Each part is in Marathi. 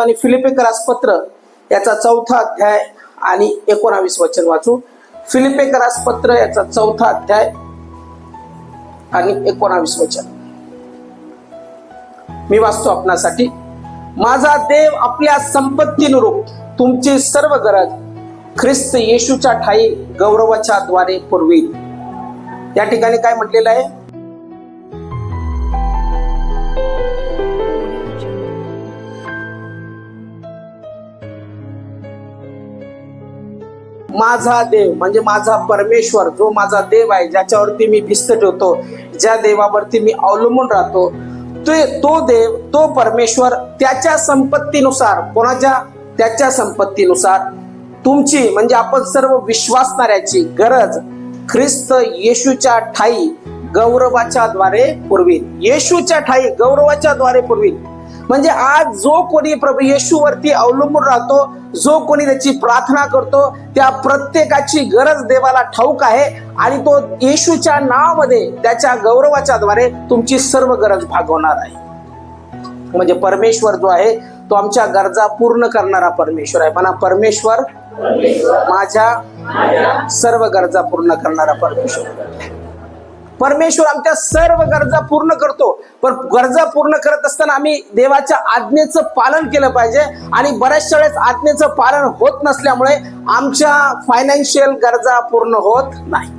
आणि फिलिपेकरास पत्र याचा चौथा अध्याय आणि एकोणावीस वचन वाचू. फिलिपेकरास पत्र याचा चौथा अध्याय आणि एकोणावीस वचन. मी वाचतो आपणासाठी. माझा देव आपल्या संपत्तीनुरूप तुमची सर्व गरज ख्रिस्त येशूच्या ठाई गौरवाच्या द्वारे पुरवी या ठिकाणी काय म्हटलेलं आहे? माझा देव म्हणजे माझा परमेश्वर जो माझा देव आहे ज्याच्यावरती मी भिस्त ठेवतो ज्या देवावरती मी अवलंबून राहतो ते तो देव तो परमेश्वर त्याच्या संपत्तीनुसार कोणाच्या? त्याच्या संपत्तीनुसार तुमची म्हणजे आपण सर्व विश्वासणाऱ्याची गरज ख्रिस्त येशूच्या ठाई गौरवाच्या द्वारे पुरवील येशूच्या ठाई गौरवाच्या द्वारे पुरवील म्हणजे आज जो कोणी प्रभू येशूवरती अवलंबून राहतो जो कोणी त्याची प्रार्थना करतो त्या प्रत्येकाची गरज देवाला ठाऊक आहे आणि तो येशूच्या नावामध्ये त्याच्या गौरवाच्या द्वारे तुमची सर्व गरज भागवणार आहे. म्हणजे परमेश्वर जो आहे तो आमच्या गरजा पूर्ण करणारा परमेश्वर आहे. म्हणा परमेश्वर माझ्या सर्व गरजा पूर्ण करणारा परमेश्वर. परमेश्वर आमच्या सर्व गरजा पूर्ण करतो. पण गरजा पूर्ण करत असताना आम्ही देवाच्या आज्ञेचं पालन केलं पाहिजे आणि बऱ्याचशा वेळेस आज्ञेचं पालन होत नसल्यामुळे आमच्या फायनान्शियल गरजा पूर्ण होत नाही.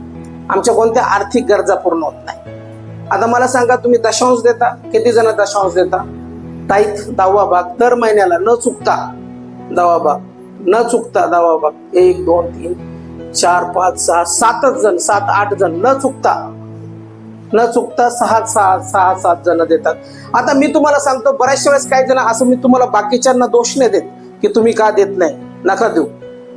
आमच्या कोणत्या आर्थिक गरजा पूर्ण होत नाही. आता मला सांगा तुम्ही दशांश देता? किती जण दशांश देता? ताईत दहावा भाग. दर महिन्याला न चुकता दहावा भाग. न चुकता दहावा भाग. एक दोन तीन चार पाच सहा सातच जण सात आठ जण न चुकता न चुकता सहा सहा सहा सात जण देतात. आता मी तुम्हाला सांगतो बऱ्याचशा वेळेस काही जण असं मी तुम्हाला बाकीच्यांना दोष नाही देत की तुम्ही का देत नाही. नका देऊ.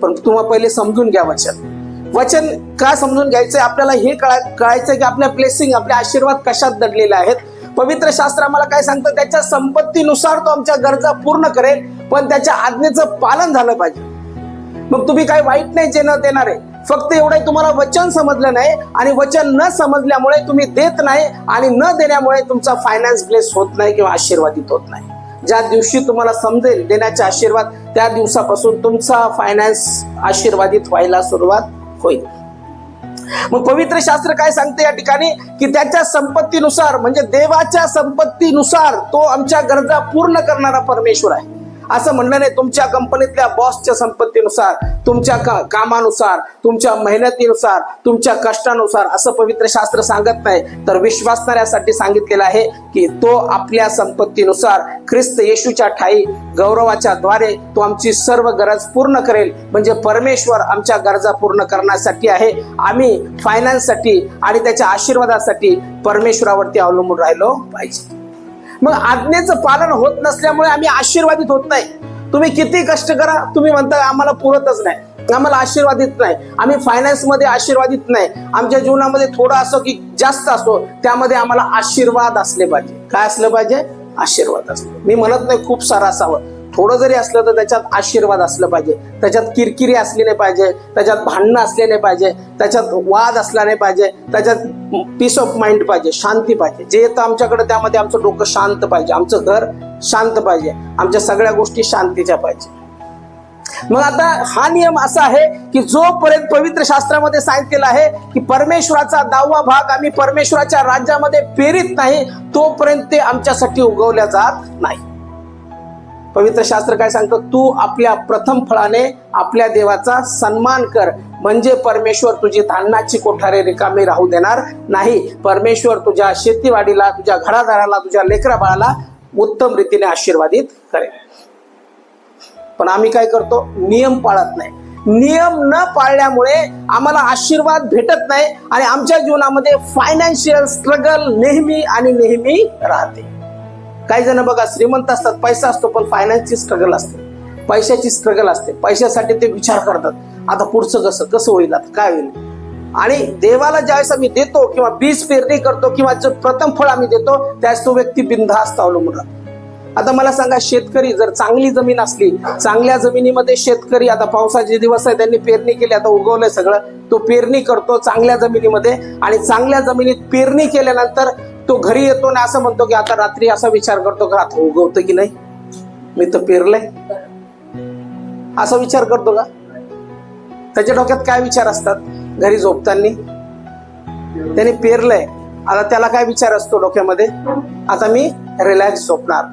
पण तुम्हाला पहिले समजून घ्या वचन. वचन का समजून घ्यायचंय? आपल्याला हे कळा कळायचंय की आपल्या ब्लेसिंग आपले आशीर्वाद कशात दडलेले आहेत? पवित्र शास्त्र आम्हाला काय सांगतं? त्याच्या संपत्तीनुसार तो आमच्या गरजा पूर्ण करेल पण त्याच्या आज्ञेचं पालन झालं पाहिजे. मग तुम्ही काय वाईट नाही जे न देणार आहे फक्त एवढं तुम्हाला वचन समजलं नाही आणि वचन न समजल्यामुळे तुम्ही देत नाही आणि न देण्यामुळे तुमचा फायनान्स ब्लेस होत नाही किंवा आशीर्वादित होत नाही. ज्या दिवशी तुम्हाला समजेल देण्याचे आशीर्वाद त्या दिवसापासून तुमचा फायनान्स आशीर्वादित व्हायला सुरुवात होईल. मग पवित्र शास्त्र काय सांगते या ठिकाणी? की त्याच्या संपत्तीनुसार म्हणजे देवाच्या संपत्तीनुसार तो आमच्या गरजा पूर्ण करणारा परमेश्वर आहे. असं म्हणलं नाही तुमच्या कंपनीतल्या बॉसच्या संपत्तीनुसार तुमच्या का- कामानुसार तुमच्या मेहनतीनुसार तुमच्या कष्टानुसार असं पवित्र शास्त्र सांगत नाही. तर विश्वासणाऱ्यासाठी सांगितलेलं आहे की तो आपल्या संपत्तीनुसार ख्रिस्त येशूच्या ठाई गौरवाच्या द्वारे तो आमची सर्व गरज पूर्ण करेल. म्हणजे परमेश्वर आमच्या गरजा पूर्ण करण्यासाठी आहे. आम्ही फायनान्ससाठी आणि त्याच्या आशीर्वादासाठी परमेश्वरावरती अवलंबून राहिलो पाहिजे. मग आज्ञेचं पालन होत नसल्यामुळे आम्ही आशीर्वादित होत नाही. तुम्ही किती कष्ट करा तुम्ही म्हणता आम्हाला पुरतच नाही. आम्हाला आशीर्वादित नाही. आम्ही फायनान्समध्ये आशीर्वादित नाही. आमच्या जीवनामध्ये थोडं असो की जास्त असो त्यामध्ये आम्हाला आशीर्वाद असले पाहिजे. काय असलं पाहिजे? आशीर्वाद असले मी म्हणत नाही खूप सारं असावं. थोडं जरी असलं तर त्याच्यात आशीर्वाद असलं पाहिजे. त्याच्यात किरकिरी असली नाही पाहिजे. त्याच्यात भांडणं असले नाही पाहिजे. त्याच्यात वाद असला नाही पाहिजे. त्याच्यात पीस ऑफ माइंड पाहिजे शांती पाहिजे. जे येतं आमच्याकडे त्यामध्ये आमचं डोकं शांत पाहिजे. आमचं घर शांत पाहिजे. आमच्या सगळ्या गोष्टी शांतीच्या पाहिजे. मग आता हा नियम असा आहे की जोपर्यंत पवित्र शास्त्रामध्ये सांगितलेला आहे की परमेश्वराचा दहावा भाग आम्ही परमेश्वराच्या राज्यामध्ये पेरित नाही तोपर्यंत ते आमच्यासाठी उगवल्या जात नाही. पवित्र शास्त्र काय सांगतं? तू आपल्या प्रथम फळाने आपल्या देवाचा सन्मान कर. म्हणजे परमेश्वर तुझी धान्याची कोठारे रिकामी राहू देणार नाही. परमेश्वर तुझ्या शेतीवाडीला तुझ्या घरादाराला तुझ्या लेकरा बाळाला उत्तम रीतीने आशीर्वादित करेल. पण आम्ही काय करतो? नियम पाळत नाही. नियम न पाळल्यामुळे आम्हाला आशीर्वाद भेटत नाही आणि आमच्या जीवनामध्ये फायनान्शियल स्ट्रगल नेहमी आणि नेहमी राहते. काही जण बघा श्रीमंत असतात पैसा असतो पण फायनान्सची स्ट्रगल असते. पैशाची स्ट्रगल असते. पैशासाठी ते विचार करतात. आता पुढचं कसं कसं होईल आता काय होईल? आणि देवाला ज्यावेळेस आम्ही देतो किंवा बीज पेरणी करतो किंवा जो प्रथम फळ आम्ही देतो त्यावेळेस तो व्यक्ती बिनधास्त अवलंबून राहतो. आता मला सांगा शेतकरी जर चांगली जमीन असली चांगल्या जमिनीमध्ये शेतकरी आता पावसाचे दिवस आहे त्यांनी पेरणी केली आता उगवलंय सगळं तो पेरणी करतो चांगल्या जमिनीमध्ये आणि चांगल्या जमिनीत पेरणी केल्यानंतर तो घरी येतो आणि असं म्हणतो की आता रात्री असा विचार करतो का आता उगवतो की नाही? मी तर पेरलंय. असा विचार करतो का? त्याच्या डोक्यात काय विचार असतात घरी झोपताना? त्याने पेरलंय. आता त्याला काय विचार असतो डोक्यामध्ये? आता मी रिलॅक्स झोपणार.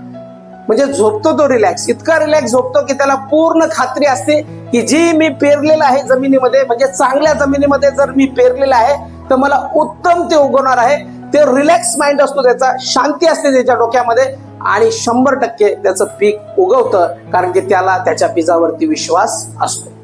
म्हणजे झोपतो तो रिलॅक्स इतका रिलॅक्स झोपतो की त्याला पूर्ण खात्री असते की जी मी पेरलेलं आहे जमिनीमध्ये म्हणजे चांगल्या जमिनीमध्ये जर मी पेरलेलं आहे तर मला उत्तम ते उगवणार आहे. ते रिलॅक्स माइंड असतो त्याचा शांती असते त्याच्या डोक्यामध्ये आणि शंभर टक्के त्याचं पीक उगवतं कारण की त्याला त्याच्या पिजावरती विश्वास असतो.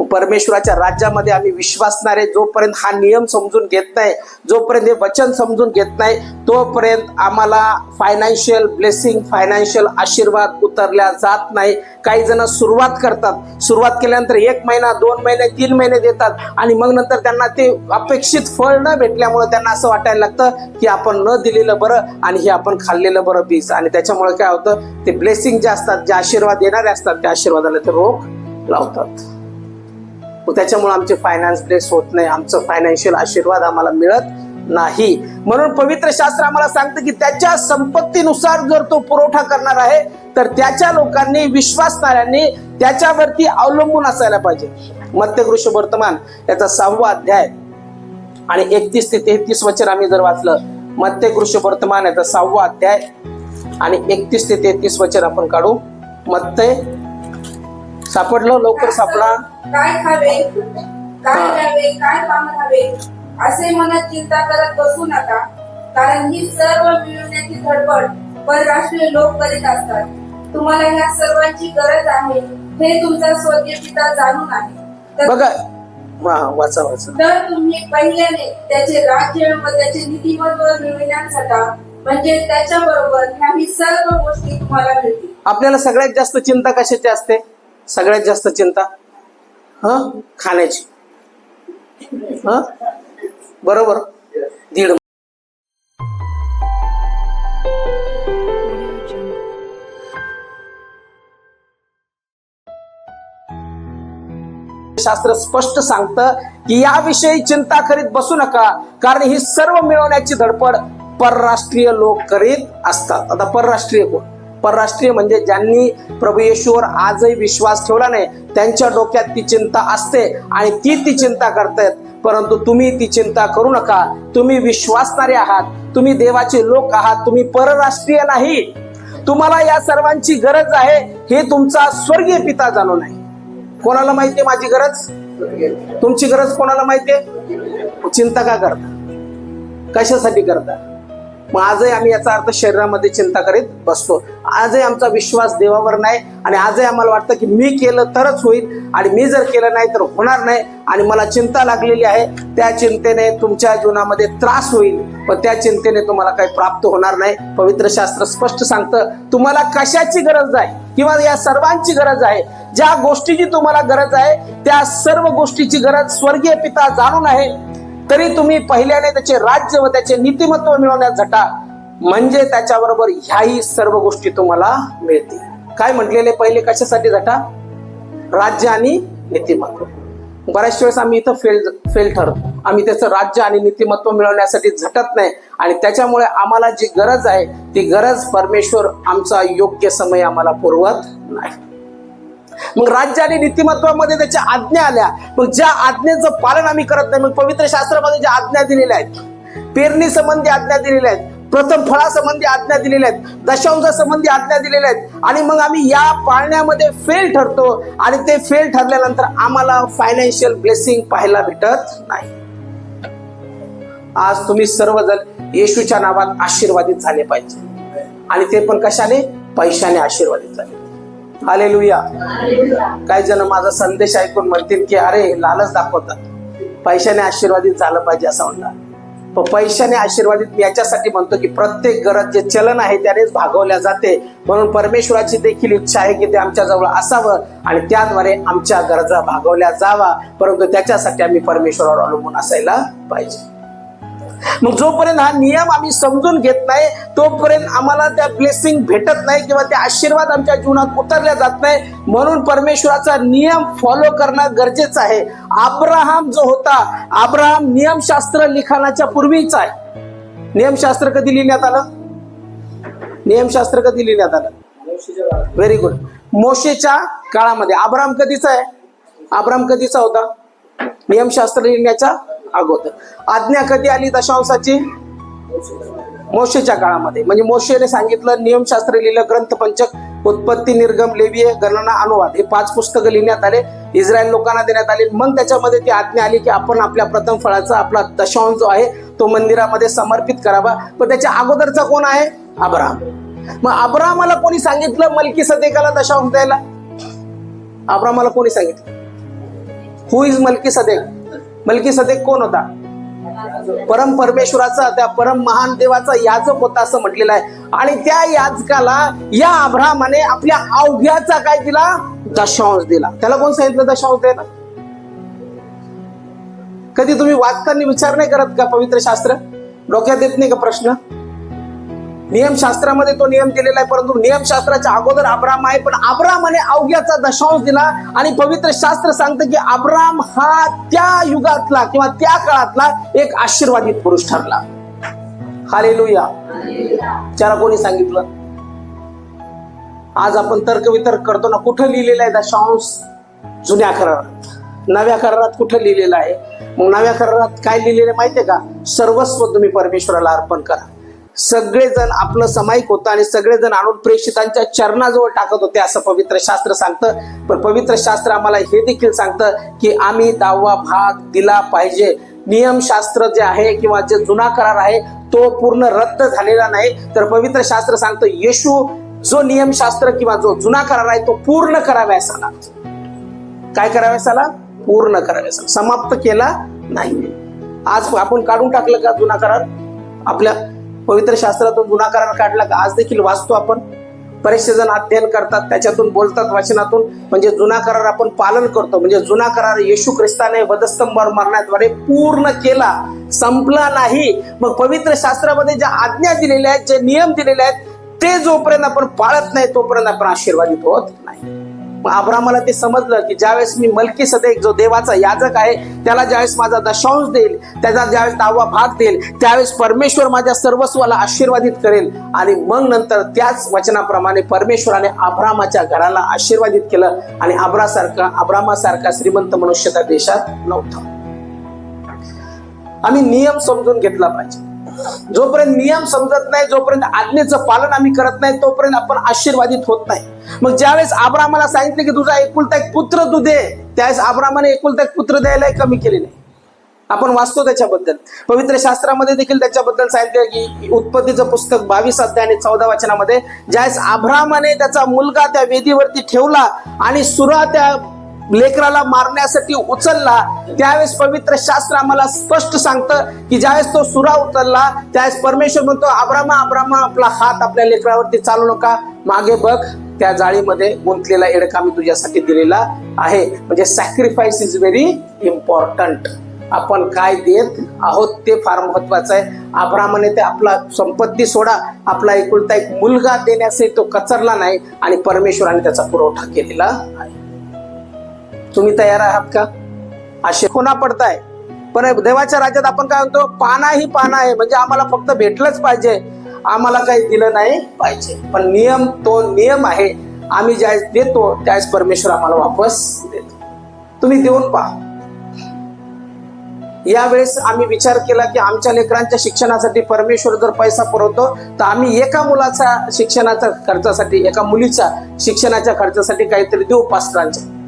परमेश्वराच्या राज्यामध्ये आम्ही विश्वासणारे जोपर्यंत हा नियम समजून घेत नाही जोपर्यंत हे वचन समजून घेत नाही तोपर्यंत आम्हाला फायनान्शियल ब्लेसिंग फायनान्शियल आशीर्वाद उतरल्या जात नाही. काही जण सुरुवात करतात. सुरुवात केल्यानंतर एक महिना दोन महिने तीन महिने देतात आणि मग नंतर त्यांना ते अपेक्षित फळ न भेटल्यामुळे त्यांना असं वाटायला लागतं की आपण न दिलेलं बरं आणि हे आपण खाल्लेलं बरं बीज आणि त्याच्यामुळे काय होतं? ते ब्लेसिंग जे असतात जे आशीर्वाद देणारे असतात त्या आशीर्वादाला ते रोग लावतात. मग त्याच्यामुळे आमचे फायनान्स ब्लेस होत नाही. आमचं फायनान्शियल आशीर्वाद आम्हाला मिळत नाही. म्हणून पवित्र शास्त्र आम्हाला सांगतं की त्याच्या संपत्तीनुसार जर तो पुरवठा करणार आहे तर त्याच्या लोकांनी विश्वासणाऱ्यांनी त्याच्यावरती अवलंबून असायला पाहिजे. मध्यकृष वर्तमान याचा सहावा अध्याय आणि एकतीस ते तेहतीस वचन आम्ही जर वाचलं मध्यकृष वर्तमान याचा सहावा अध्याय आणि एकतीस ते तेहतीस वचन आपण काढू. मत्ते सापडलं लवकर सापडा. काय खावे? काय द्यावे काय पाहावे असे मनात चिंता करत बसू नका. कारण ही सर्व मिळवण्याची धडपड परराष्ट्रीय लोक करीत असतात. तुम्हाला या सर्वांची गरज आहे. हे तुमचा स्वर्गीय पिता जाणून आहे. तर- बघा. वा वाचा वाचा. तर तुम्ही पहिल्याने त्याचे राज्य व त्याचे नीतिमत्व मिळविण्यासाठी म्हणजे त्याच्या बरोबर ह्याही सर्व गोष्टी तुम्हाला मिळतील. आपल्याला सगळ्यात जास्त चिंता कशाची असते? सगळ्यात जास्त चिंता? ह? खाण्याची. ह? बरोबर. दीड शास्त्र स्पष्ट सांगतं की याविषयी चिंता करीत बसू नका कारण ही सर्व मिळवण्याची धडपड परराष्ट्रीय लोक करीत असतात. आता परराष्ट्रीय कोण? परराष्ट्रीय म्हणजे ज्यांनी प्रभू येशूवर आजही विश्वास ठेवला नाही त्यांच्या डोक्यात ती चिंता असते आणि ती ती चिंता करतायत परंतु तुम्ही ती चिंता करू नका. तुम्ही विश्वासणारे आहात. तुम्ही देवाचे लोक आहात. तुम्ही परराष्ट्रीय नाही. तुम्हाला या सर्वांची गरज आहे हे तुमचा स्वर्गीय पिता जाणून नाही कोणाला माहितीये माझी गरज? तुमची गरज कोणाला माहितीये चिंता का करता? कशासाठी करता? मग आजही आम्ही याचा अर्थ शरीरामध्ये चिंता करीत बसतो. आजही आमचा विश्वास देवावर नाही आणि आजही आम्हाला वाटतं की मी केलं तरच होईल आणि मी जर केलं नाही तर होणार नाही आणि मला चिंता लागलेली आहे त्या चिंतेने तुमच्या जीवनामध्ये त्रास होईल. पण त्या चिंतेने तुम्हाला काही प्राप्त होणार नाही. पवित्र शास्त्र स्पष्ट सांगतं तुम्हाला कशाची गरज आहे किंवा या सर्वांची गरज आहे? ज्या गोष्टीची तुम्हाला गरज आहे त्या सर्व गोष्टीची गरज स्वर्गीय पिता जाणून आहे. तरी तुम्ही पहिल्याने त्याचे राज्य व त्याचे नीतिमत्व मिळवण्यात झटा. म्हणजे त्याच्याबरोबर ह्याही सर्व गोष्टी तुम्हाला मिळतील. काय म्हटलेले पहिले? कशासाठी झटा? राज्य आणि नीतिमत्व. बऱ्याच वेळेस आम्ही इथं फेल फेल ठरतो. आम्ही त्याचं राज्य आणि नीतिमत्व मिळवण्यासाठी झटत नाही. आणि त्याच्यामुळे आम्हाला जी गरज आहे ती गरज परमेश्वर आमचा योग्य समय आम्हाला पुरवत नाही. मग राज्य आणि नीतिमत्वामध्ये त्याच्या आज्ञा आल्या. मग ज्या आज्ञेचं पालन आम्ही करत नाही मग पवित्र शास्त्रामध्ये ज्या आज्ञा दिलेल्या आहेत पेरणी संबंधी आज्ञा दिलेल्या आहेत प्रथम फळासंबंधी आज्ञा दिलेल्या आहेत दशांशासंबंधी आज्ञा दिलेल्या आहेत आणि मग आम्ही या पाळण्यामध्ये फेल ठरतो आणि ते फेल ठरल्यानंतर आम्हाला फायनान्शियल ब्लेसिंग पाहायला भेटत नाही. आज तुम्ही सर्वजण येशूच्या नावात आशीर्वादित झाले पाहिजे. आणि ते पण कशाने? पैशाने आशीर्वादित झाले. हालेलुया. काही जण माझा संदेश ऐकून म्हणतील की अरे लालच दाखवतात. पैशाने आशीर्वादित झालं पाहिजे असं म्हणतात. पण पैशाने आशीर्वादित मी याच्यासाठी म्हणतो की प्रत्येक गरज जे चलन आहे त्यानेच भागवल्या जाते. म्हणून परमेश्वराची देखील इच्छा आहे की ते आमच्या जवळ असावं आणि त्याद्वारे आमच्या गरजा भागवल्या जावा. परंतु त्याच्यासाठी आम्ही परमेश्वरावर अवलंबून असायला पाहिजे. मग जोपर्यंत हा नियम आम्ही समजून घेत नाही तोपर्यंत आम्हाला त्या ब्लेसिंग भेटत नाही किंवा त्या आशीर्वाद आमच्या जीवनात उतरल्या जात नाही. म्हणून परमेश्वराचा नियम फॉलो करणं गरजेचं आहे. अब्राहम जो होता अब्राहम नियमशास्त्र लिखाणाच्या पूर्वीच आहे. नियमशास्त्र कधी लिहिण्यात आलं? नियमशास्त्र कधी लिहिण्यात आलं? व्हेरी गुड मोशेच्या काळामध्ये. आब्राम कधीचा आहे? आब्राम कधीचा होता? नियमशास्त्र लिहिण्याच्या अगोदर आज्ञा कधी आली दशांशाची मोशेच्या काळामध्ये. म्हणजे मोशेने सांगितलं नियमशास्त्र लिहिलं ग्रंथपंचक उत्पत्ती निर्गम लेवीय गणना अनुवाद. हे पाच पुस्तकं लिहिण्यात आले इस्रायल लोकांना देण्यात आले. मग त्याच्यामध्ये ती आज्ञा आली की आपण आपल्या प्रथम फळाचा आपला दशांश जो आहे तो मंदिरामध्ये समर्पित करावा. पण त्याच्या अगोदरचा कोण आहे? अब्राम मग अब्रामाला कोणी सांगितलं मलकी सदेकाला दशांश द्यायला? अब्रामाला कोणी सांगितलं? Who is Melchizedek Melchizedek कोण होता? परम परमेश्वराचा त्या परम महान देवाचा याजक होता असं म्हटलेलं आहे. आणि त्या याजकाला या अब्रामाने आपल्या अवघ्याचा काय दिला? दशांश दिला. त्याला कोण सांगितलं दशांश द्यायला? कधी तुम्ही वाचताना विचार नाही करत का पवित्र शास्त्र? डोक्यात येत नाही का प्रश्न? नियमशास्त्रामध्ये तो नियम दिलेला आहे परंतु नियमशास्त्राच्या अगोदर अब्राम आहे पण अब्रामाने अवघ्याचा दशांश दिला आणि पवित्र शास्त्र सांगतं की अब्राम हा त्या युगातला किंवा त्या काळातला एक आशीर्वादित पुरुष ठरला. हालेलुया. त्याला कोणी सांगितलं? आज आपण तर्क वितर्क करतो ना कुठं लिहिलेलं आहे दशांश? जुन्या करारात. नव्या करारात कुठं लिहिलेलं आहे? मग नव्या करारात काय लिहिलेलं आहे माहितीये का? सर्वस्व तुम्ही परमेश्वराला अर्पण करा. सगळेजण आपलं समायिक होतं आणि सगळेजण आणून प्रेषितांच्या चरणाजवळ टाकत होते असं पवित्र शास्त्र सांगतं. पण पवित्र शास्त्र आम्हाला हे देखील सांगतं की आम्ही दहावा भाग दिला पाहिजे. नियमशास्त्र जे आहे किंवा जे जुना करार आहे तो पूर्ण रद्द झालेला नाही. तर पवित्र शास्त्र सांगतं येशू जो नियमशास्त्र किंवा जो जुना करार आहे तो पूर्ण कराव्यास आला. काय कराव्यास आला? पूर्ण कराव्यास आला. समाप्त केला नाही. आज आपण काढून टाकलं का जुना करार? आपल्या पवित्र शास्त्रातून गुणाकारण काढला का? आज देखील वाचतो आपण. बरेचसे जण अध्ययन करतात त्याच्यातून बोलतात वाचनातून. म्हणजे जुना करार आपण पालन करतो. म्हणजे जुना करार येशू ख्रिस्ताने वधस्तंभावर मरण्याद्वारे पूर्ण केला. संपला नाही. मग पवित्र शास्त्रामध्ये ज्या आज्ञा दिलेल्या आहेत जे नियम दिलेले आहेत ते जोपर्यंत आपण पाळत नाही तोपर्यंत आपण आशीर्वादित होत नाही. आब्रामाला ते समजलं की ज्यावेळेस मी मलकी सदैक जो देवाचा याजक आहे त्याला ज्यावेळेस माझा दशांश देईल त्याचा ज्यावेळेस दहावा भाग देईल त्यावेळेस परमेश्वर माझ्या सर्वस्वाला आशीर्वादित करेल. आणि मग नंतर त्याच वचनाप्रमाणे परमेश्वराने अब्रामाच्या घराला आशीर्वादित केलं आणि आब्रासारखा अब्रामासारखा श्रीमंत मनुष्य त्या देशात नव्हता. आम्ही नियम समजून घेतला पाहिजे. जोपर्यंत नियम समजत नाही जोपर्यंत आज्ञेचं पालन आम्ही करत नाही तोपर्यंत आपण आशीर्वादित होत नाही. मग ज्यावेळेस आब्रामाला सांगितले की तुझा एकुलता एक पुत्र तू दे त्यावेळेस आब्रामाने एकुलता एक पुत्र द्यायला कमी केले नाही. आपण वाचतो त्याच्याबद्दल. पवित्र शास्त्रामध्ये देखील त्याच्याबद्दल सांगितलं की उत्पत्तीचं पुस्तक बावीस अध्याय आणि चौदा वचनामध्ये ज्यावेळेस आभ्रामाने त्याचा मुलगा त्या वेदीवरती ठेवला आणि सुरा त्या लेकराला मारण्यासाठी उचलला त्यावेळेस पवित्र शास्त्र आम्हाला स्पष्ट सांगतं की ज्यावेळेस तो सुरा उचलला त्यावेळेस परमेश्वर म्हणतो आब्रामा आब्रामा आपला हात आपल्या लेकरावरती चालू नका. मागे बघ त्या जाळीमध्ये गुंतलेला एडका मी तुझ्यासाठी दिलेला आहे. म्हणजे सॅक्रिफाईस इज व्हेरी इम्पॉर्टंट आपण काय देत आहोत ते फार महत्वाचं आहे. आब्रामाने ते आपला संपत्ती सोडा. आपला एकुलता एक मुलगा देण्यासही तो कचरला नाही आणि परमेश्वराने त्याचा पुरवठा केलेला आहे. तुम्ही तयार आहात का? असे कोणा पडताय. पण देवाच्या राज्यात आपण काय म्हणतो पाना ही पाना आहे. म्हणजे आम्हाला फक्त भेटलंच पाहिजे. आम्हाला काही दिलं नाही पाहिजे. पण नियम तो नियम आहे. आम्ही ज्या देतो त्याच परमेश्वर आम्हाला वापस देतो. तुम्ही देऊन पहा. यावेळेस आम्ही विचार केला की आमच्या लेकरांच्या शिक्षणासाठी परमेश्वर जर पैसा पुरवतो तर आम्ही एका मुलाचा शिक्षणाच्या खर्चासाठी एका मुलीच्या शिक्षणाच्या खर्चासाठी काहीतरी देऊ पास्टरांच्या.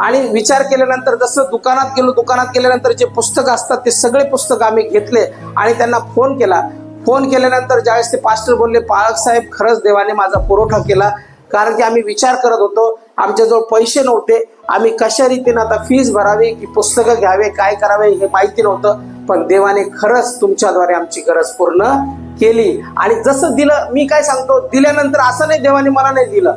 आणि विचार केल्यानंतर जसं दुकानात गेलो दुकानात गेल्यानंतर जे पुस्तकं असतात ते सगळे पुस्तकं आम्ही घेतले आणि त्यांना फोन केला. फोन केल्यानंतर ज्यावेळेस ते पास्टर बोलले पाळक साहेब खरंच देवाने माझा पुरवठा केला. कारण की आम्ही विचार करत होतो आमच्याजवळ पैसे नव्हते. आम्ही कशा रीतीनं आता फीज भरावी की पुस्तकं घ्यावे काय करावे हे माहिती नव्हतं. पण देवाने खरंच तुमच्याद्वारे आमची गरज पूर्ण केली. आणि जसं दिलं मी काय सांगतो दिल्यानंतर असं नाही देवाने मला नाही दिलं.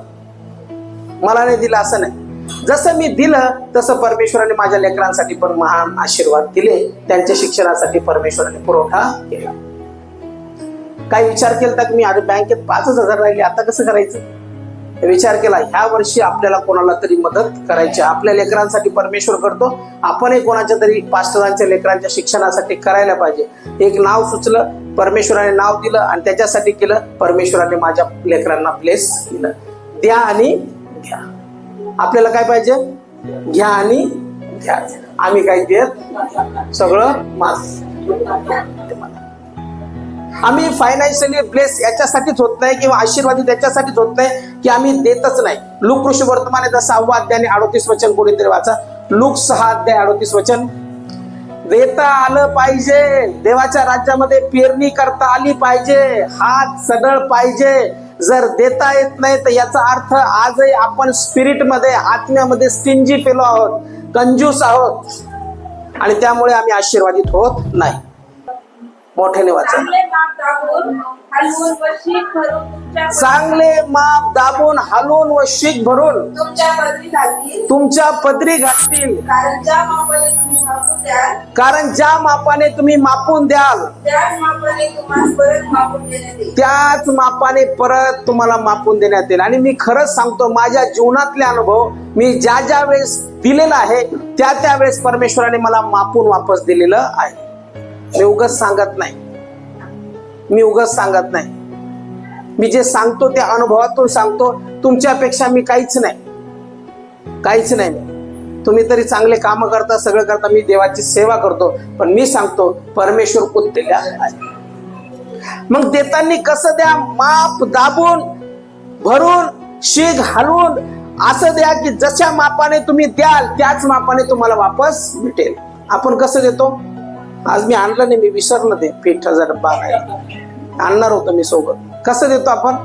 मला नाही दिलं असं नाही. जसं मी दिलं तसं परमेश्वराने माझ्या लेकरांसाठी पण महान आशीर्वाद दिले. त्यांच्या शिक्षणासाठी परमेश्वराने पुरवठा केला. काय विचार केला की मी आधी बँकेत पाचच हजार राहिले आता कसं करायचं? विचार केला ह्या वर्षी आपल्याला कोणाला तरी मदत करायची आपल्या लेकरांसाठी परमेश्वर करतो. आपणही कोणाच्या तरी पास्टरांच्या लेकरांच्या शिक्षणासाठी करायला पाहिजे. एक नाव सुचलं परमेश्वराने नाव दिलं आणि त्याच्यासाठी केलं परमेश्वराने माझ्या लेकरांना प्लेस दिलं द्या आणि घ्या. आपल्याला काय पाहिजे? घ्या आणि घ्या. आम्ही काय देत सगळं मास आम्ही फायनान्शियली ब्लेस याच्यासाठीच होत नाही किंवा आशीर्वादित याच्यासाठीच होत नाही की आम्ही देतच नाही. लूक कृषी वर्तमान याचा सहावा अध्याय आणि अडोतीस वचन कोणीतरी वाचा. लूक सहा अध्याय अडोतीस वचन. देता आलं पाहिजे. देवाच्या राज्यामध्ये पेरणी करता आली पाहिजे. हात सडळ पाहिजे. जर देता येत नाही तर याचा अर्थ आजही आपण स्पिरिटमध्ये आत्म्यामध्ये स्टिंजी पेलो आहोत कंजूस आहोत. आणि त्यामुळे आम्ही आशीर्वादित होत नाही. मोठ्याने वाचा. चांगले माप दाबून हलवून व शीख भरून तुमच्या पदरी घालतील. कारण ज्या मापाने तुम्ही मापून द्याल कारण ज्या मापाने तुम्ही मापून द्याल त्याच मापाने परत तुम्हाला मापून देण्यात येईल. आणि मी खरंच सांगतो माझ्या जीवनातले अनुभव मी ज्या ज्या वेळेस दिलेला आहे त्या त्या वेळेस परमेश्वराने मला मापून वापस दिलेलं आहे. मी उगाच सांगत नाही. मी उगाच सांगत नाही. मी जे सांगतो त्या अनुभवातून सांगतो तुमच्यापेक्षा मी काहीच नाही. काहीच नाही. मी तुम्ही तरी चांगले काम करता सगळं करता मी देवाची सेवा करतो पण मी सांगतो परमेश्वर उत्तेल्या मग देताना कसं द्या? माप दाबून भरून शीग हलवून असं द्या की जशा मापाने तुम्ही द्याल त्याच मापाने तुम्हाला वापस भेटेल. आपण कसं देतो? आज मी आणलं नाही मी विसरलं ते पिठाचा डब्बा आहे आणणार होतो मी सोबत. कसं देतो आपण?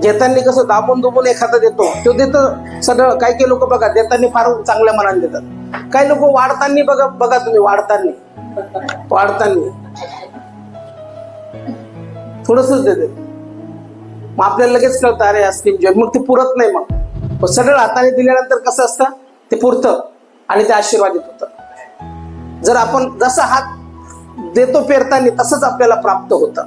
घेताना कसं दाबून दुबून एखादा देतो. तो देतो सगळं. काही काही लोक बघा देताना फार चांगल्या मनाने देतात. काही लोक वाढताना बघा बघा तुम्ही वाढताना. वाढताना. थोडस देते. मग आपल्याला लगेच कळतं अरे या स्कीम जॉईन मग ते पुरत नाही मग. पण सगळं हाताने दिल्यानंतर कसं असतं? ते पुरतं. आणि ते आशीर्वादित होतं. जर आपण जसा हात देतो पेरताना तसंच आपल्याला प्राप्त होतं.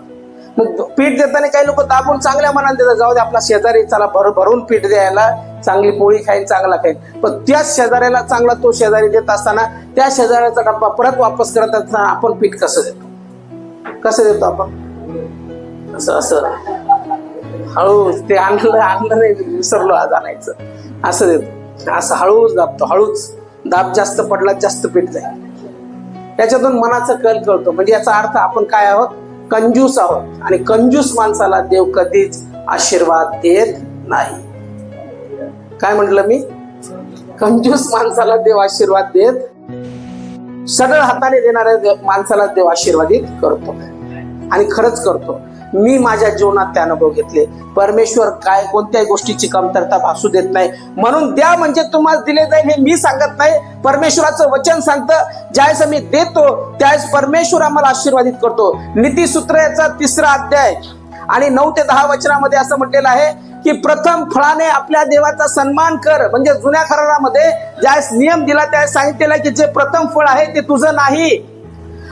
मग पीठ देताना काही लोक दाबून चांगल्या मनाने देतात जाऊ दे आपला शेजारी चला भर भरून पीठ द्यायला चांगली पोळी खाईन चांगला खाईन. पण त्याच शेजाऱ्याला चांगला तो शेजारी देत असताना त्या शेजाऱ्याचा डब्बा परत वापस करत असताना आपण पीठ कसं देतो? कसं देतो आपण? असं असं. हळू ते आणलं आणलं नाही विसरलो आज आणायचं. असं देतो. असं हळूच दाबतो हळूच. दाब जास्त पडला जास्त पीठ जाईल त्याच्यातून मनाचा कल कळतो. म्हणजे याचा अर्थ आपण काय आहोत? कंजूस आहोत. आणि कंजूस माणसाला देव कधीच आशीर्वाद देत नाही. काय म्हटलं मी? कंजूस माणसाला देव आशीर्वाद देत सरळ हाताने देणाऱ्या देव- माणसाला देव आशीर्वादित करतो. आणि खरंच करतो. मी माझ्या जीवनात ते अनुभव घेतले. परमेश्वर काय कोणत्याही गोष्टीची कमतरता भासू देत नाही. म्हणून द्या म्हणजे तुम्हाला दिले जाईल हे मी सांगत नाही. परमेश्वराचं वचन सांगतं. ज्यावेळेस आम्ही देतो त्यावेळेस परमेश्वर आम्हाला आशीर्वादित करतो. नीतीसूत्र याचा तिसरा अध्याय. आणि नऊ ते दहा वचनामध्ये असं म्हटलेलं आहे की प्रथम फळाने आपल्या देवाचा सन्मान कर. म्हणजे जुन्या करारामध्ये ज्यावेळेस नियम दिला त्यावेळेस सांगितलेला की जे प्रथम फळ आहे ते तुझं नाही.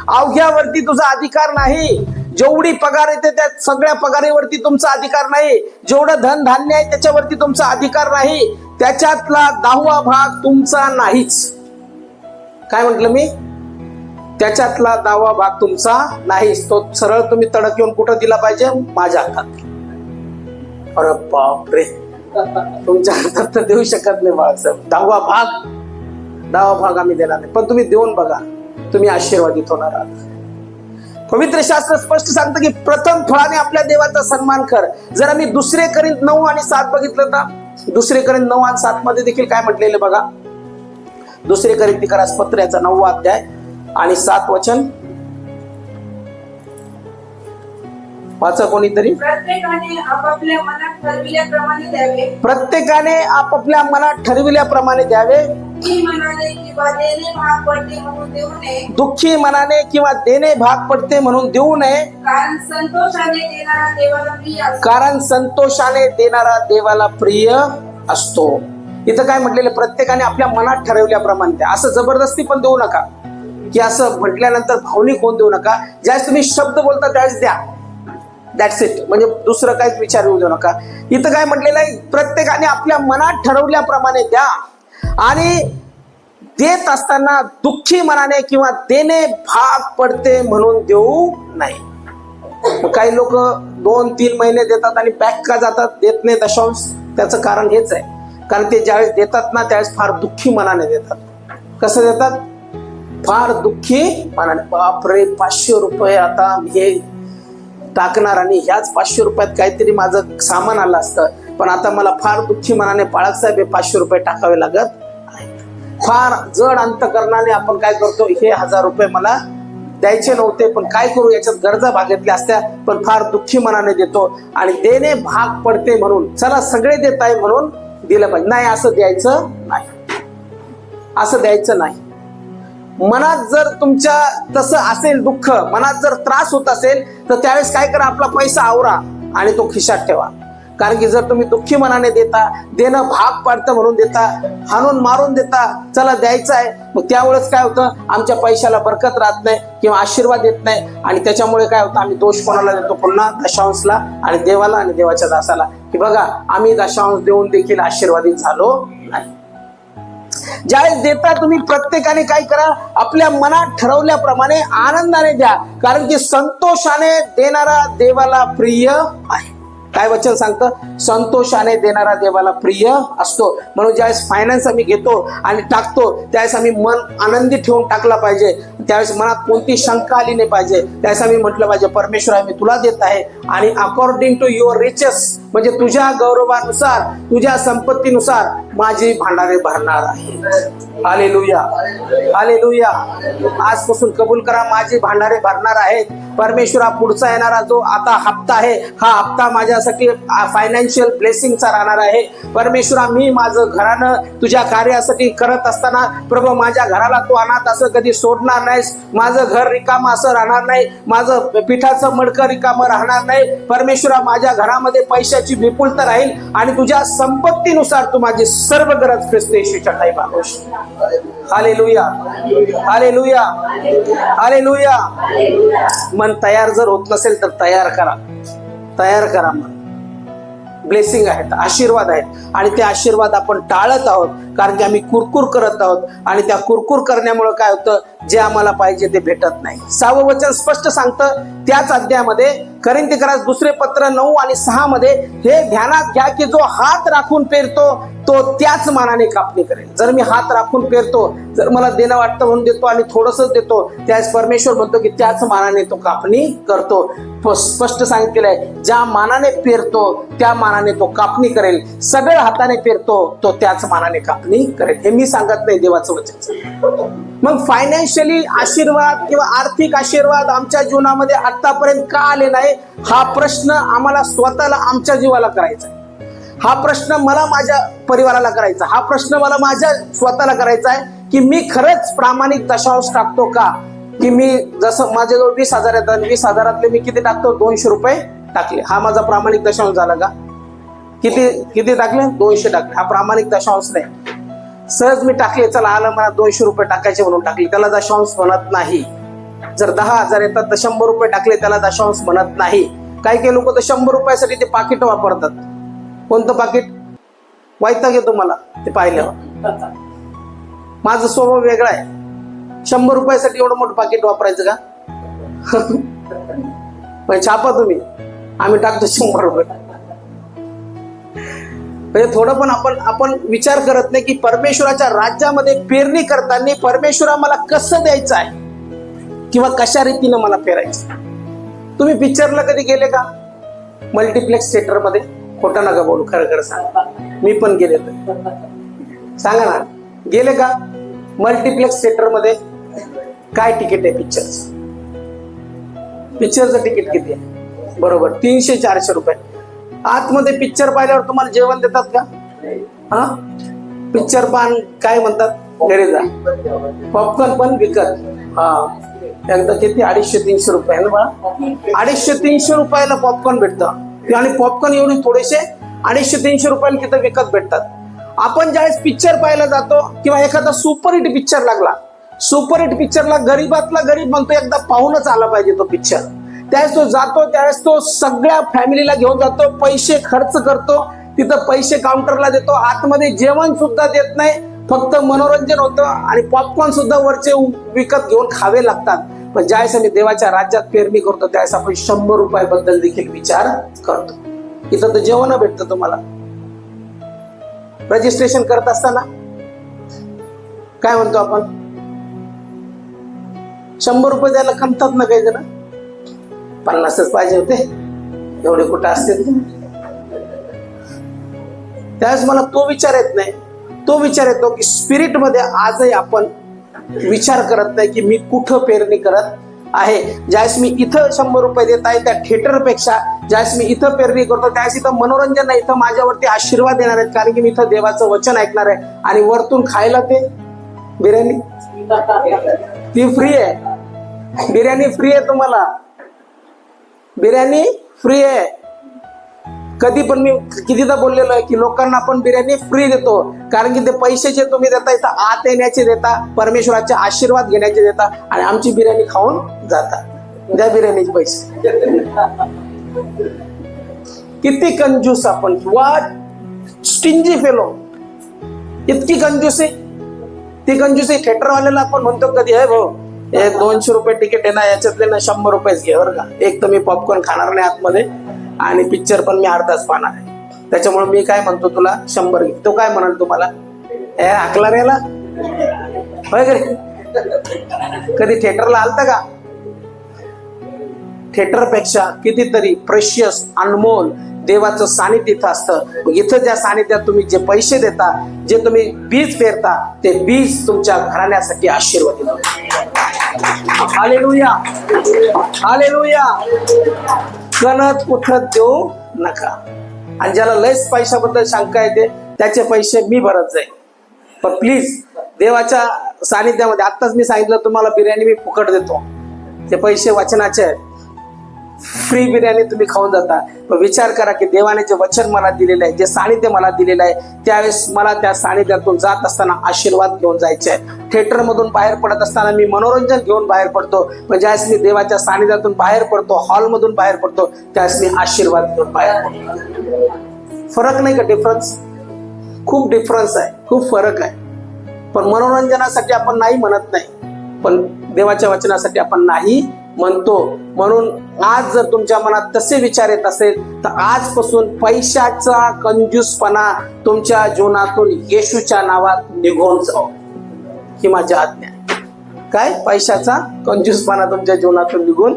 अवघ्यावरती तुझा अधिकार नाही. जेवढी पगार येते त्या सगळ्या पगारीवरती तुमचा अधिकार नाही. जेवढं धन धान्य आहे त्याच्यावरती तुमचा अधिकार नाही. त्याच्यातला दहावा भाग तुमचा नाहीच. काय म्हटलं मी? त्याच्यातला दहावा भाग तुमचा नाहीच. तो सरळ तुम्ही तडक येऊन कुठं दिला पाहिजे? माझ्या हातात. अरे बापरे. तुमच्या हातात तर देऊ शकत नाही बाळासाहेब दहावा भाग. दहावा भाग आम्ही देणार नाही. पण तुम्ही देऊन बघा. तुम्ही आशीर्वादित होणार आहात. पवित्र शास्त्र स्पष्ट सांगतं की प्रथम फळाने आपल्या देवाचा सन्मान कर. जर आम्ही दुसरे करीत नऊ आणि सात बघितलं तर दुसरे करीत नऊ आणि सात मध्ये देखील काय म्हटलेलं बघा? दुसरे करीत करास पत्र याचा नववा अध्याय आणि सात वचन. वाचा कोणीतरी? प्रत्येकाने आपापल्या मनात ठरविल्याप्रमाणे द्यावे. प्रत्येकाने आपापल्या मनात ठरविल्याप्रमाणे द्यावे. दुःखी मनाने किंवा देणे भाग पडते म्हणून देऊ नये. कारण संतोषाने देणारा देवाला प्रिय असतो. कारण संतोषाने देणारा देवाला प्रिय असतो. इथं काय म्हटलेलं प्रत्येकाने आपल्या मनात ठरवल्याप्रमाणे द्या. असं जबरदस्ती पण देऊ नका. की असं म्हटल्यानंतर भावनिक होऊन देऊ नका. ज्यावेळेस तुम्ही शब्द बोलता त्यावेळेस द्या. दॅट्स इट म्हणजे दुसरं काहीच विचार येऊ देऊ नका. इथं काय म्हटलेलं आहे? प्रत्येकाने आपल्या मनात ठरवल्याप्रमाणे द्या. आणि देत असताना दुःखी मनाने किंवा देणे भाग पडते म्हणून देऊ नाही. काही लोक दोन तीन महिने देतात आणि बॅक का जातात? देत नाही दशांश त्याचं कारण हेच आहे. कारण ते ज्यावेळेस देतात ना त्यावेळेस फार दुःखी मनाने देतात. कसं देतात? फार दुःखी मनाने. बापरे पाचशे रुपये आता हे टाकणार आणि ह्याच पाचशे रुपयात काहीतरी माझं सामान आलं असतं. पण आता मला फार दुःखी मनाने पाळक साहेब हे पाचशे रुपये टाकावे लागत फार जड अंतकरणाने आपण काय करतो हे हजार रुपये मला द्यायचे नव्हते पण काय करू याच्यात गरजा भागितल्या असत्या पण फार दुःखी मनाने देतो. आणि देणे भाग पडते म्हणून चला सगळे देत आहे म्हणून दिलं पाहिजे. नाही असं द्यायचं नाही. असं द्यायचं नाही. मनात जर तुमच्या तसं असेल दुःख मनात जर त्रास होत असेल तर त्यावेळेस काय करा आपला पैसा आवरा आणि तो खिशात ठेवा. कारण की जर तुम्ही दुःखी मनाने देता देणं भाग पाडतं म्हणून देता हाणून मारून देता चला द्यायचं आहे मग त्यावेळेस काय होतं आमच्या पैशाला बरकत राहत नाही किंवा आशीर्वाद येत नाही. आणि त्याच्यामुळे काय होतं आम्ही दोष कोणाला देतो? पुन्हा दशांशला आणि देवाला आणि देवाच्या दासाला. की बघा आम्ही दशांश देऊन देखील आशीर्वादित झालो नाही. ज्यावेळेस देता तुम्ही प्रत्येकाने काय करा आपल्या मनात ठरवल्याप्रमाणे आनंदाने द्या. कारण की संतोषाने देणारा देवाला प्रिय आहे. काय वचन सांगतं? संतोषाने देणारा देवाला प्रिय असतो. म्हणून ज्यावेळेस फायनान्स आम्ही घेतो आणि टाकतो त्यावेळेस आम्ही मन आनंदी ठेवून टाकला पाहिजे. त्यावेळेस मनात कोणती शंका आली नाही पाहिजे. त्यावेळेस आम्ही म्हटलं पाहिजे परमेश्वर आम्ही तुला देत आहे आणि अकॉर्डिंग टू युअर रिचेस म्हणजे तुझ्या गौरवानुसार तुझ्या संपत्तीनुसार माझी भांडारे भरणार आहे. आले लुया आले लुया आजपासून कबूल करा माझी भांडारे भरणार आहेत. परमेश्वरा पुढचा येणारा जो आता हप्ता आहे हा हप्ता माझ्यासाठी फायनान्शियल ब्लेसिंगचा राहणार आहे. परमेश्वरा मी माझं घरानं तुझ्या कार्यासाठी करत असताना प्रभू माझ्या घराला तू अनाथ असं कधी सोडणार नाहीस. माझं घर रिकामं असं राहणार नाही. माझं पिठाचं मडकं रिकामं राहणार नाही. परमेश्वरा माझ्या घरामध्ये पैशाची विपुलता राहील आणि तुझ्या संपत्तीनुसार तू माझी सर्व गरज ख्रिस्त येशूच्या लुया मागोश लुया आले लुया मन तयार जर होत नसेल तर तयार करा. तयार करा मन. ब्लेसिंग आहेत आशीर्वाद आहेत. आणि ते आशीर्वाद आपण टाळत आहोत कारण की आम्ही कुरकुर करत आहोत. आणि त्या कुरकुर करण्यामुळे काय होतं? जे आम्हाला पाहिजे ते भेटत नाही. सावं वचन स्पष्ट सांगतं त्याच अध्यायामध्ये करिंतिकरास दुसरे पत्र नऊ आणि सहा मध्ये हे ध्यानात घ्या की जो हात राखून पेरतो तो त्याच मानाने कापणी करेल. जर मी हात राखून पेरतो जर मला देणं वाटतं म्हणून देतो आणि थोडस देतो त्यास परमेश्वर म्हणतो की त्याच मानाने तो कापणी करतो. स्पष्ट सांगितलेलं आहे ज्या मानाने पेरतो त्या मानाने तो कापणी करेल. सगळ्या हाताने पेरतो तो त्याच मानाने कापणी करेल. हे मी सांगत नाही देवाचं वचन. मग फायनान्शियली आशीर्वाद किंवा आर्थिक आशीर्वाद आमच्या जीवनामध्ये आतापर्यंत का आले नाही? हा प्रश्न आम्हाला स्वतःला आमच्या जीवाला करायचा आहे. हा प्रश्न मला माझ्या परिवाराला करायचा हा प्रश्न मला माझ्या स्वतःला करायचा आहे की मी खरंच प्रामाणिक दशांश टाकतो का? की मी जसं माझ्याजवळ वीस हजार येतात वीस हजारातले मी किती टाकतो? दोनशे रुपये टाकले. हा माझा प्रामाणिक दशांश झाला का? किती किती टाकले? दोनशे टाकले. हा प्रामाणिक दशांश नाही. सहज मी टाकले. चला आलं मला दोनशे रुपये टाकायचे म्हणून टाकले. त्याला दशांश म्हणत नाही. जर दहा हजार येतात तर शंभर रुपये टाकले त्याला दशांश म्हणत नाही. काही काही लोक तर शंभर रुपयासाठी ते पाकिट वापरतात. कोणतं पाकिट? वाईता घेतो मला ते पाहिल्यावर. माझा स्वभाव वेगळा आहे. शंभर रुपयासाठी एवढं मोठं पाकिट वापरायचं का? म्हणजे छापा तुम्ही. आम्ही टाकतो शंभर रुपये. म्हणजे थोडं पण आपण आपण विचार करत नाही की परमेश्वराच्या राज्यामध्ये पेरणी करताना परमेश्वरा मला कसं द्यायचं आहे? किंवा कशा रीतीनं मला फेरायचं? तुम्ही पिक्चरला कधी गेले का? मल्टिप्लेक्स थिएटरमध्ये नका बोलू खरं खरं सांगा. मी पण गेले सांगा ना गेले का? मल्टिप्लेक्स थिएटरमध्ये काय तिकीट आहे पिक्चरचं? पिक्चरचं तिकीट किती आहे? बरोबर तीनशे चारशे रुपये. आतमध्ये पिक्चर पाहिल्यावर तुम्हाला जेवण देतात का? हा? पिक्चर पान काय म्हणतात? घरी जा. पॉपकॉर्न पण विकत. हा. एकदा किती अडीचशे तीनशे रुपये ना बाळा. अडीचशे तीनशे रुपयाला पॉपकॉर्न भेटतं. आणि पॉपकॉर्न एवढे थोडेसे अडीचशे तीनशे रुपयाला तिथं विकत भेटतात. आपण ज्यावेळेस पिक्चर पाहायला जातो किंवा एखादा सुपरहिट पिक्चर लागला सुपरहिट पिक्चरला गरीबातला गरीब म्हणतो एकदा पाहूनच आला पाहिजे तो पिक्चर त्यावेळेस तो जातो त्यावेळेस तो सगळ्या फॅमिलीला घेऊन जातो पैसे खर्च करतो तिथं पैसे काउंटरला देतो आतमध्ये जेवण सुद्धा देत नाही फक्त मनोरंजन होतं आणि पॉपकॉर्न सुद्धा वरचे विकत घेऊन खावे लागतात. पण ज्यावेळेस आम्ही देवाच्या राज्यात पेरणी करतो त्यावेळेस आपण शंभर रुपयाबद्दल देखील विचार करतो. इथं तर जेवण भेटतं तुम्हाला. रजिस्ट्रेशन करत असताना काय म्हणतो आपण? शंभर रुपये द्यायला कमतात ना काही जण? पन्नासच पाहिजे होते. एवढे कुठं असतील त्यावेळेस मला तो विचार येत नाही. तो विचार येतो की स्पिरिटमध्ये आजही आपण विचार करत नाही की मी कुठं पेरणी करत आहे. ज्यावेळेस मी इथं शंभर रुपये देत आहे त्या थिएटरपेक्षा ज्यावेळेस मी इथं पेरणी करतो त्यावेळेस इथं मनोरंजन नाही इथं माझ्यावरती आशीर्वाद देणार आहेत कारण की मी इथं देवाचं वचन ऐकणार आहे. आणि वरतून खायला ते बिर्याणी. ती फ्री आहे. बिर्याणी फ्री आहे तुम्हाला. बिर्याणी फ्री आहे. कधी पण मी कितीदा बोललेलो आहे की लोकांना आपण बिर्याणी फ्री देतो. कारण की ते पैसे जे तुम्ही देता इथं आत येण्याचे देता परमेश्वराचे आशीर्वाद घेण्याचे देता आणि आमची बिर्याणी खाऊन जाता. द्या बिर्याणीचे पैसे. किती कंजूस आपण. किंवा स्टिंजी फेलो इतकी कंजूसी ती कंजूसी थिएटरवाल्याला आपण म्हणतो कधी आहे भाऊ हे दोनशे रुपये तिकीट आहे ना याच्यातले ना शंभर रुपयेच घे बरं का. एक तर मी पॉपकॉर्न खाणार नाही आतमध्ये. आणि पिक्चर पण मी अर्धाच पाहणार आहे. त्याच्यामुळे मी काय म्हणतो तुला शंभर घे. तो काय म्हणाल तुम्हाला? ए हाकला रेला होय का कधी थिएटरला आलता का? थिएटरपेक्षा कितीतरी प्रेशियस अनमोल देवाचं सानिध्य इथं असतं. इथं ज्या सानिध्यात तुम्ही जे पैसे देता जे तुम्ही बीज पेरता ते बीज तुमच्या घराण्यासाठी आशीर्वाद येतो हालेलुया! हालेलुया! कणत उठत देऊ नका. आणि ज्याला लयच पैशाबद्दल शंका येते त्याचे पैसे मी भरत जाईल पण प्लीज देवाच्या सानिध्यामध्ये आत्ताच मी सांगितलं तुम्हाला बिर्याणी मी फुकट देतो. ते पैसे वाचनाचे आहेत. फ्री बिर्याणी तुम्ही खाऊन जाता. पण विचार करा की देवाने जे वचन मला दिलेलं आहे जे सानिध्य मला दिलेलं आहे त्यावेळेस मला त्या सानिध्यातून जात असताना आशीर्वाद घेऊन जायचे आहे. थिएटर बाहेर पडत असताना मी मनोरंजन घेऊन बाहेर पडतो. पण ज्यावेळेस मी देवाच्या सानिध्यातून बाहेर पडतो हॉलमधून बाहेर पडतो त्यावेळेस मी आशीर्वाद घेऊन बाहेर पडतो. फरक नाही का डिफरन्स खूप डिफरन्स आहे. खूप फरक आहे. पण मनोरंजनासाठी आपण नाही म्हणत नाही. पण देवाच्या वचनासाठी आपण नाही म्हणतो. म्हणून आज जर तुमच्या मनात तसे विचार येत असेल तर आजपासून पैशाचा कंजूसपणा तुमच्या जीवनातून येशूच्या नावात निघून जाओ ही माझी आज्ञा आहे. काय? पैशाचा कंजूसपणा तुमच्या जीवनातून निघून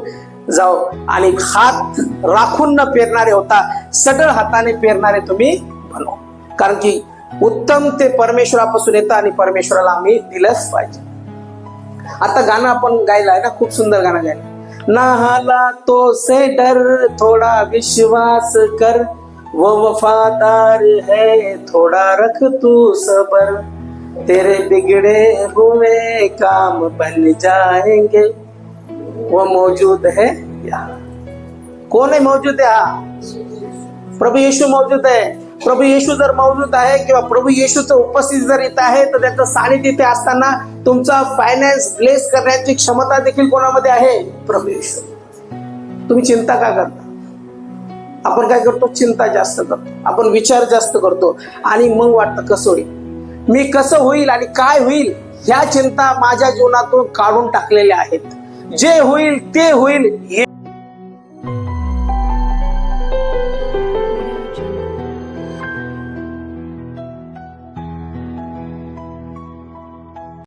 जाओ आणि हात राखून न पेरणारे होता सडळ हाताने पेरणारे तुम्ही बनो कारण की उत्तम ते परमेश्वरापासून येतं आणि परमेश्वराला आम्ही दिलंच पाहिजे. आता गाणं आपण गायलं आहे ना खूप सुंदर गाणं गायलं नहाला तो से डर, थोडा विश्वास कर। वो वफादार है, थोड़ा रख तू सबर। तेरे बिगड़े हुए काम बन जाएँगे। वो मौजूद है यहाँ। कौन है मौजूद आहे हा। प्रभू येशू मौजूद आहे प्रभू येशू जर मौजूद आहे किंवा प्रभू येशूचं उपस्थिती जर इथं आहे तर त्याचं सानिध्य असताना तुमचा फायनान्स ब्लेस करण्याची क्षमता देखील कोणामध्ये आहे? प्रभू येशू. तुम्ही चिंता का करता? आपण काय करतो? चिंता जास्त करतो. आपण विचार जास्त करतो. आणि मग वाटतं कसं होईल? मी कसं होईल आणि काय होईल? ह्या चिंता माझ्या जीवनातून काढून टाकलेल्या आहेत. जे होईल ते होईल. हे